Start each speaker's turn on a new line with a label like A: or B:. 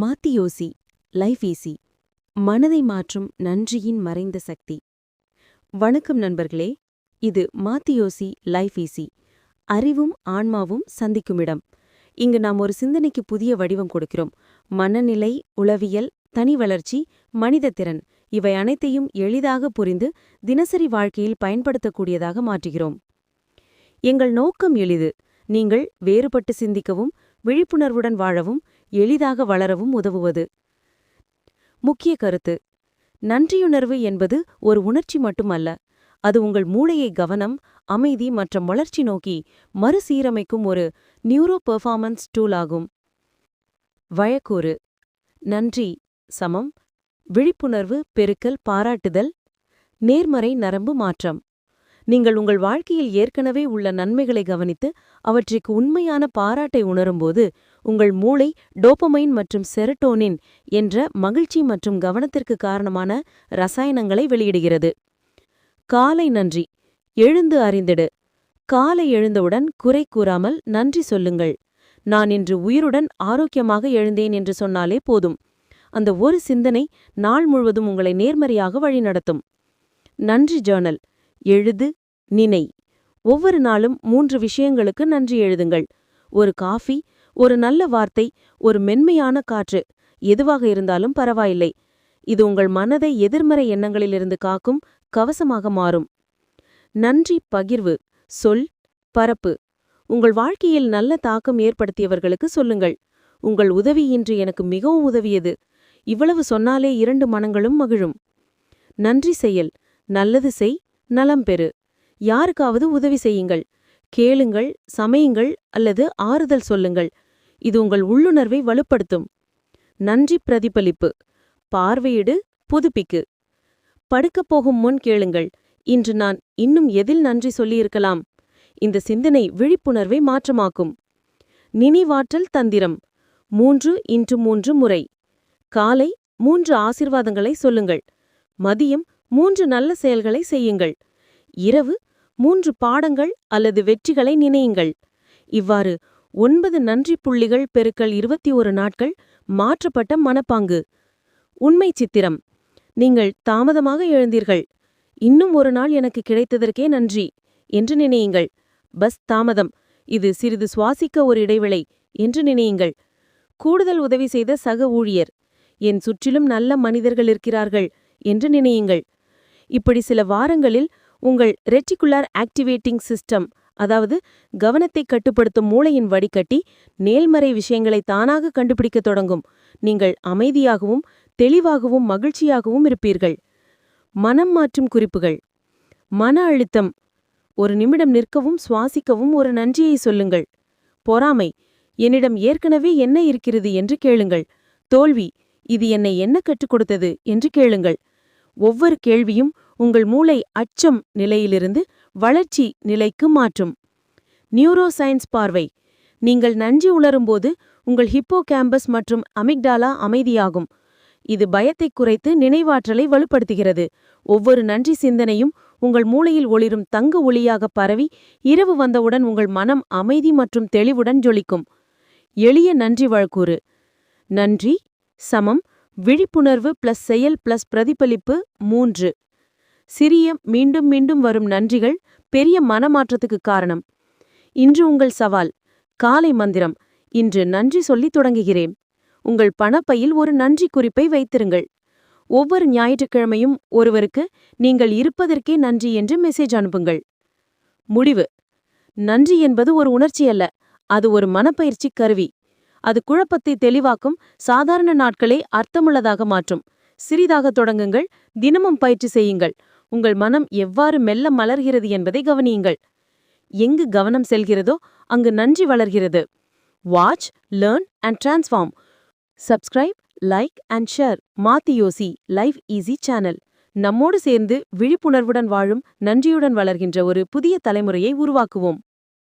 A: மாத்தியோசி life easy மனதை மாற்றும் நன்றியின் மறைந்த சக்தி. வணக்கம் நண்பர்களே இது மாத்தியோசி லைஃப் ஈசி அறிவும் ஆன்மாவும் சந்திக்குமிடம். இங்கு நாம் ஒரு சிந்தனைக்கு புதிய வடிவம் கொடுக்கிறோம். மனநிலை உளவியல் தனி வளர்ச்சி மனித திறன் இவை அனைத்தையும் எளிதாக புரிந்து தினசரி வாழ்க்கையில் பயன்படுத்தக்கூடியதாக மாற்றுகிறோம். எங்கள் நோக்கம் எளிது. நீங்கள் வேறுபட்டு சிந்திக்கவும் விழிப்புணர்வுடன் வாழவும் எளிதாக வளரவும் உதவுவது. முக்கிய கருத்து. நன்றியுணர்வு என்பது ஒரு உணர்ச்சி மட்டுமல்ல அது உங்கள் மூளையை கவனம் அமைதி மற்றும் வளர்ச்சி நோக்கி மறுசீரமைக்கும் ஒரு நியூரோ பெர்ஃபார்மன்ஸ் டூல் ஆகும். வழக்கூறு. நன்றி சமம். விழிப்புணர்வு பெருக்கல் பாராட்டுதல் நேர்மறை நரம்பு மாற்றம். நீங்கள் உங்கள் வாழ்க்கையில் ஏற்கனவே உள்ள நன்மைகளை கவனித்து அவற்றிற்கு உண்மையான பாராட்டை உணரும்போது உங்கள் மூளை டோபமைன் மற்றும் செரட்டோனின் என்ற மகிழ்ச்சி மற்றும் கவனத்திற்கு காரணமான ரசாயனங்களை வெளியிடுகிறது. காலை நன்றி. எழுந்து அறிந்திடு. காலை எழுந்தவுடன் குறை கூறாமல் நன்றி சொல்லுங்கள். நான் இன்று உயிருடன் ஆரோக்கியமாக எழுந்தேன் என்று சொன்னாலே போதும். அந்த ஒரு சிந்தனை நாள் முழுவதும் உங்களை நேர்மறையாக வழிநடத்தும். நன்றி ஜேர்னல். எழுது நினை. ஒவ்வொரு நாளும் மூன்று விஷயங்களுக்கு நன்றி எழுதுங்கள். ஒரு காஃபி ஒரு நல்ல வார்த்தை ஒரு மென்மையான காற்று. எதுவாக இருந்தாலும் பரவாயில்லை. இது உங்கள் மனதை எதிர்மறை எண்ணங்களிலிருந்து காக்கும் கவசமாக மாறும். நன்றி பகிர்வு சொல் பரப்பு. உங்கள் வாழ்க்கையில் நல்ல தாக்கம் ஏற்படுத்தியவர்களுக்கு சொல்லுங்கள். உங்கள் உதவி இன்று எனக்கு மிகவும் உதவியது. இவ்வளவு சொன்னாலே இரண்டு மனங்களும் மகிழும். நன்றி செயல். நல்லது செய். நலம் பெறு. யாருக்காவது உதவி செய்யுங்கள். கேளுங்கள் சமையுங்கள் அல்லது ஆறுதல் சொல்லுங்கள். இது உங்கள் உள்ளுணர்வை வலுப்படுத்தும். நன்றி பிரதிபலிப்பு. பார்வையிடு புதுப்பிக்கு. படுக்கப் போகும் முன் கேளுங்கள். இன்று நான் இன்னும் எதில் நன்றி சொல்லியிருக்கலாம்? இந்த சிந்தனை விழிப்புணர்வை மாற்றமாக்கும். நினைவாற்றல் தந்திரம். மூன்று இன்று மூன்று முறை. காலை மூன்று ஆசிர்வாதங்களை சொல்லுங்கள். மதியம் மூன்று நல்ல செயல்களை செய்யுங்கள். இரவு மூன்று பாடங்கள் அல்லது வெற்றிகளை நினையுங்கள். இவ்வாறு ஒன்பது நன்றி புள்ளிகள் பெருக்கல் இருபத்தி ஒரு நாட்கள் மாற்றப்பட்ட மனப்பாங்கு. உண்மை சித்திரம். நீங்கள் தாமதமாக எழுந்தீர்கள். இன்னும் ஒரு நாள் எனக்கு கிடைத்ததற்கே நன்றி என்று நினையுங்கள். பஸ் தாமதம். இது சிறிது சுவாசிக்க ஒரு இடைவேளை என்று நினையுங்கள். கூடுதல் உதவி செய்த சக ஊழியர். என் சுற்றிலும் நல்ல மனிதர்கள் இருக்கிறார்கள் என்று நினையுங்கள். இப்படி சில வாரங்களில் உங்கள் ரெட்டிகுலர் ஆக்டிவேட்டிங் சிஸ்டம் அதாவது கவனத்தை கட்டுப்படுத்தும் மூளையின் வடிகட்டி நேல்மறை விஷயங்களை தானாக கண்டுபிடிக்கத் தொடங்கும். நீங்கள் அமைதியாகவும் தெளிவாகவும் மகிழ்ச்சியாகவும் இருப்பீர்கள். மனம் மாற்றும் குறிப்புகள். மன அழுத்தம். ஒரு நிமிடம் நிற்கவும் சுவாசிக்கவும் ஒரு நன்றியை சொல்லுங்கள். பொறாமை. என்னிடம் ஏற்கனவே என்ன இருக்கிறது என்று கேளுங்கள். தோல்வி. இது என்னை என்ன கற்றுக் கொடுத்தது என்று கேளுங்கள். ஒவ்வொரு கேள்வியும் உங்கள் மூளை அச்சம் நிலையிலிருந்து வளர்ச்சி நிலைக்கு மாற்றும். நியூரோ சயின்ஸ் பார்வை. நீங்கள் நன்றி உணரும்போது உங்கள் ஹிப்போ கேம்பஸ் மற்றும் அமிக்டாலா அமைதியாகும். இது பயத்தை குறைத்து நினைவாற்றலை வலுப்படுத்துகிறது. ஒவ்வொரு நன்றி சிந்தனையும் உங்கள் மூளையில் ஒளிரும் தங்க ஒளியாக பரவி இரவு வந்தவுடன் உங்கள் மனம் அமைதி மற்றும் தெளிவுடன் ஜொலிக்கும். எளிய நன்றி வழக்கூறு. நன்றி சமம் விழிப்புணர்வு பிளஸ் செயல் பிளஸ் பிரதிபலிப்பு மூன்று. சிறிய மீண்டும் மீண்டும் வரும் நன்றிகள் பெரிய மனமாற்றத்துக்கு காரணம். இன்று உங்கள் சவால் காலை மந்திரம். இன்று நன்றி சொல்லி தொடங்குகிறேன். உங்கள் பணப்பையில் ஒரு நன்றி குறிப்பை வைத்திருங்கள். ஒவ்வொரு ஞாயிற்றுக்கிழமையும் ஒருவருக்கு நீங்கள் இருப்பதற்கே நன்றி என்று மெசேஜ் அனுப்புங்கள். முடிவு. நன்றி என்பது ஒரு உணர்ச்சி அல்ல அது ஒரு மனப்பயிற்சி கருவி. அது குழப்பத்தை தெளிவாக்கும் சாதாரண நாட்களை அர்த்தமுள்ளதாக மாற்றும். சிறிதாக தொடங்குங்கள் தினமும் பயிற்சி செய்யுங்கள். உங்கள் மனம் எவ்வாறு மெல்ல மலர்கிறது என்பதை கவனியுங்கள். எங்கு கவனம் செல்கிறதோ அங்கு நன்றி வளர்கிறது. Watch learn and transform subscribe like and share மாத்தி யோசி லைஃப் ஈஸி சேனல் நம்மோடு சேர்ந்து விழிப்புணர்வுடன் வாழும் நன்றியுடன் வளர்கின்ற ஒரு புதிய தலைமுறையை உருவாக்குவோம்.